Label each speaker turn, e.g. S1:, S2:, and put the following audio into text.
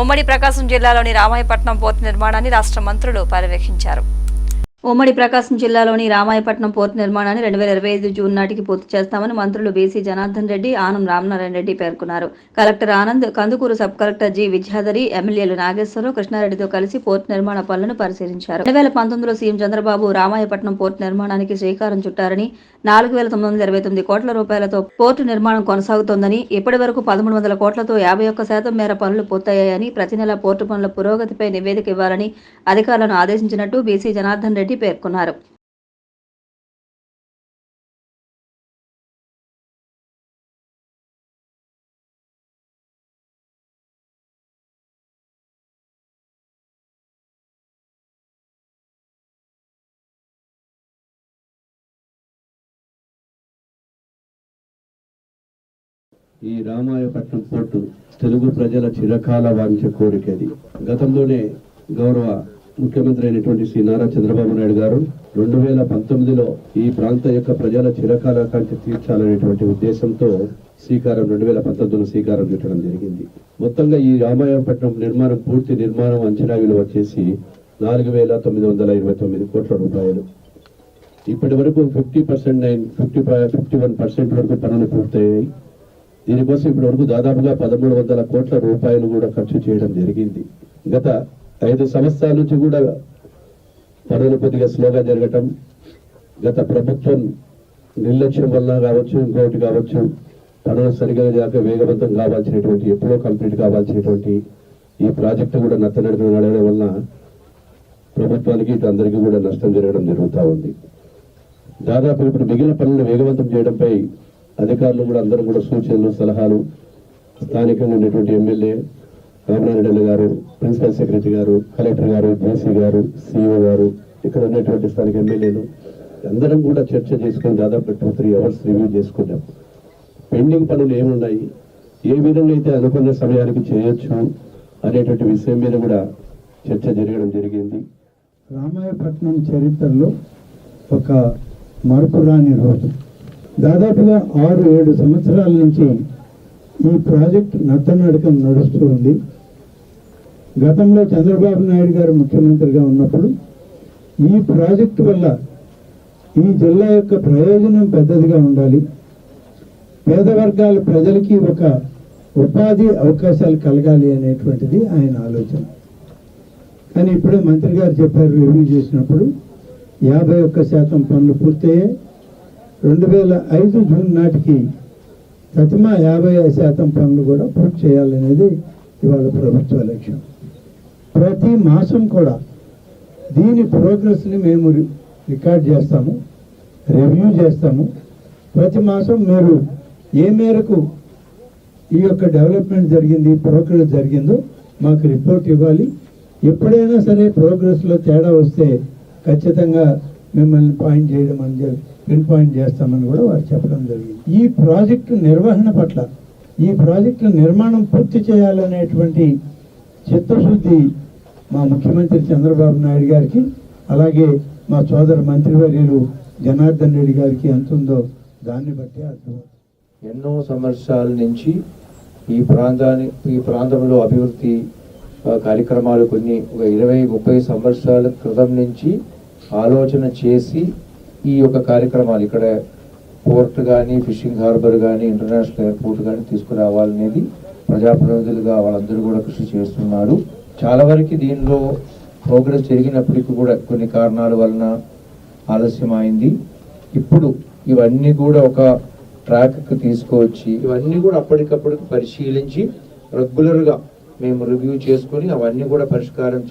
S1: ఉమ్మడి ప్రకాశం జిల్లాలోని రామాయపట్నం పోర్టు నిర్మాణాన్ని రాష్ట్ర మంత్రులు పర్యవేక్షించారు. ఉమ్మడి ప్రకాశం జిల్లాలోని రామాయపట్నం పోర్టు నిర్మాణాన్ని రెండు వేల ఇరవై ఐదు జూన్ నాటికి పూర్తి చేస్తామని మంత్రులు బీసీ జనార్దన్ రెడ్డి ఆనం రామనారాయణ రెడ్డి పేర్కొన్నారు. Collector Anand Kandukur sub collector G Vidyadhari ఎమ్మెల్యేలు నాగేశ్వరరావు కృష్ణారెడ్డితో కలిసి పోర్టు నిర్మాణ పనులను పరిశీలించారు. రెండు వేల పంతొమ్మిదిలో సీఎం చంద్రబాబు రామాయపట్నం పోర్టు నిర్మాణానికి శ్రీకారం చుట్టారని నాలుగు వేల తొమ్మిది వందల ఇరవై తొమ్మిది కోట్ల రూపాయలతో పోర్టు నిర్మాణం కొనసాగుతోందని ఇప్పటి వరకు పదమూడు వందల కోట్లతో యాభై ఒక్క శాతం మేర పనులు పూర్తయ్యాయని ప్రతి నెల పోర్టు పనుల పురోగతిపై నివేదిక ఇవ్వాలని అధికారులను ఆదేశించినట్టు బీసీ జనార్దన్ రెడ్డి పేర్కొన్నారు.
S2: ఈ రామాయపట్నం పోర్టు తెలుగు ప్రజల చిరకాల వాంఛ కోరికది. గతంలోనే గౌరవ ముఖ్యమంత్రి అయినటువంటి శ్రీ నారా చంద్రబాబు నాయుడు గారు రెండు వేల పంతొమ్మిదిలో ఈ ప్రాంత యొక్క ప్రజల చిరకాలకాంక్ష తీర్చాలనేటువంటి ఉద్దేశంతో శ్రీకారం రెండు వేల పంతొమ్మిదిలో శ్రీకారం చుట్టడం జరిగింది. మొత్తంగా ఈ రామాయణపట్నం నిర్మాణం పూర్తి నిర్మాణం అంచనా విలువ వచ్చేసి నాలుగు వేల తొమ్మిది వందల ఇరవై తొమ్మిది కోట్ల రూపాయలు. ఇప్పటి వరకు fifty percent nine fifty fifty one percent వరకు పనులు పూర్తయ్యాయి. దీనికోసం ఇప్పటి వరకు దాదాపుగా పదమూడు వందల కోట్ల రూపాయలు కూడా ఖర్చు చేయడం జరిగింది. గత ఐదు సంవత్సరాల నుంచి కూడా పనులు కొద్దిగా స్లోగా జరగటం గత ప్రభుత్వం నిర్లక్ష్యం వల్ల కావచ్చు ఇంకోటి కావచ్చు పనులు సరిగా జాక వేగవంతం కావాల్సినటువంటి ఎప్పుడో కంప్లీట్ కావాల్సినటువంటి ఈ ప్రాజెక్టు కూడా నత్తనడుగు నడవడం వల్ల ప్రభుత్వానికి ఇటు అందరికీ కూడా నష్టం జరగడం జరుగుతూ ఉంది. దాదాపు ఇప్పుడు మిగిలిన పనులను వేగవంతం చేయడంపై అధికారులు కూడా అందరూ కూడా సూచనలు సలహాలు స్థానికంగా ఉన్నటువంటి ఎమ్మెల్యే రామనారాయణ గారు ప్రిన్సిపల్ సెక్రటరీ గారు కలెక్టర్ గారు జేసీ గారు సిఇఓ గారు ఇక్కడ ఉన్నటువంటి స్థానిక ఎమ్మెల్యేలు అందరం కూడా చర్చ చేసుకొని దాదాపు టూ త్రీ అవర్స్ రివ్యూ చేసుకున్నాం. పెండింగ్ పనులు ఏమున్నాయి? ఏ విధంగా అయితే అనుకున్న సమయానికి చేయొచ్చు అనేటువంటి విషయం మీద కూడా చర్చ జరగడం జరిగింది.
S3: రామాయపట్నం చరిత్రలో ఒక మరపురాని రోజు. దాదాపుగా ఆరు ఏడు సంవత్సరాల నుంచి ఈ ప్రాజెక్ట్ నత్తనడకం నడుస్తూ ఉంది. గతంలో చంద్రబాబు నాయుడు గారు ముఖ్యమంత్రిగా ఉన్నప్పుడు ఈ ప్రాజెక్టు వల్ల ఈ జిల్లా యొక్క ప్రయోజనం పెద్దదిగా ఉండాలి. పేద వర్గాల ప్రజలకి ఒక ఉపాధి అవకాశాలు కలగాలి అనేటువంటిది ఆయన ఆలోచన. కానీ ఇప్పుడే మంత్రి గారు చెప్పారు రివ్యూ చేసినప్పుడు యాభై ఒక్క శాతం పనులు పూర్తయ్యాయి. రెండు వేల ఐదు జూన్ నాటికి ప్రతిమ యాభై శాతం పనులు కూడా పూర్తి చేయాలనేది ఇవాళ ప్రభుత్వ లక్ష్యం. ప్రతి మాసం కూడా దీని ప్రోగ్రెస్ని మేము రికార్డ్ చేస్తాము రివ్యూ చేస్తాము. ప్రతి మాసం మీరు ఏ మేరకు ఈ యొక్క డెవలప్మెంట్ జరిగింది ప్రోగ్రెస్ జరిగిందో మాకు రిపోర్ట్ ఇవ్వాలి. ఎప్పుడైనా సరే ప్రోగ్రెస్లో తేడా వస్తే ఖచ్చితంగా మిమ్మల్ని పాయింట్ చేయడం అని పిన్ పాయింట్ చేస్తామని కూడా వారు చెప్పడం జరిగింది. ఈ ప్రాజెక్టు నిర్వహణ పట్ల ఈ ప్రాజెక్టు నిర్మాణం పూర్తి చేయాలనేటువంటి చిత్తశుద్ధి మా ముఖ్యమంత్రి చంద్రబాబు నాయుడు గారికి అలాగే మా సోదర మంత్రివర్యులు జనార్దన్ రెడ్డి గారికి ఎంత ఉందో దాన్ని బట్టి అర్థం.
S4: ఎన్నో సంవత్సరాల నుంచి ఈ ప్రాంతాన్ని ఈ ప్రాంతంలో అభివృద్ధి కార్యక్రమాలు కొన్ని ఒక ఇరవై ముప్పై సంవత్సరాల క్రితం నుంచి ఆలోచన చేసి ఈ యొక్క కార్యక్రమాలు ఇక్కడ పోర్ట్ కానీ ఫిషింగ్ హార్బర్ కానీ ఇంటర్నేషనల్ ఎయిర్పోర్ట్ కానీ తీసుకురావాలనేది ప్రజాప్రతినిధులుగా వాళ్ళందరూ కూడా కృషి చేస్తున్నారు చాలా వరకు దీనిలో ప్రోగ్రెస్ జరిగినప్పటికీ కూడా కొన్ని కారణాల వలన ఆలస్యమైంది. ఇప్పుడు ఇవన్నీ కూడా ఒక ట్రాక్కి తీసుకువచ్చి ఇవన్నీ కూడా అప్పటికప్పుడు పరిశీలించి రెగ్యులర్గా మేము రివ్యూ చేసుకొని అవన్నీ కూడా పరిష్కారం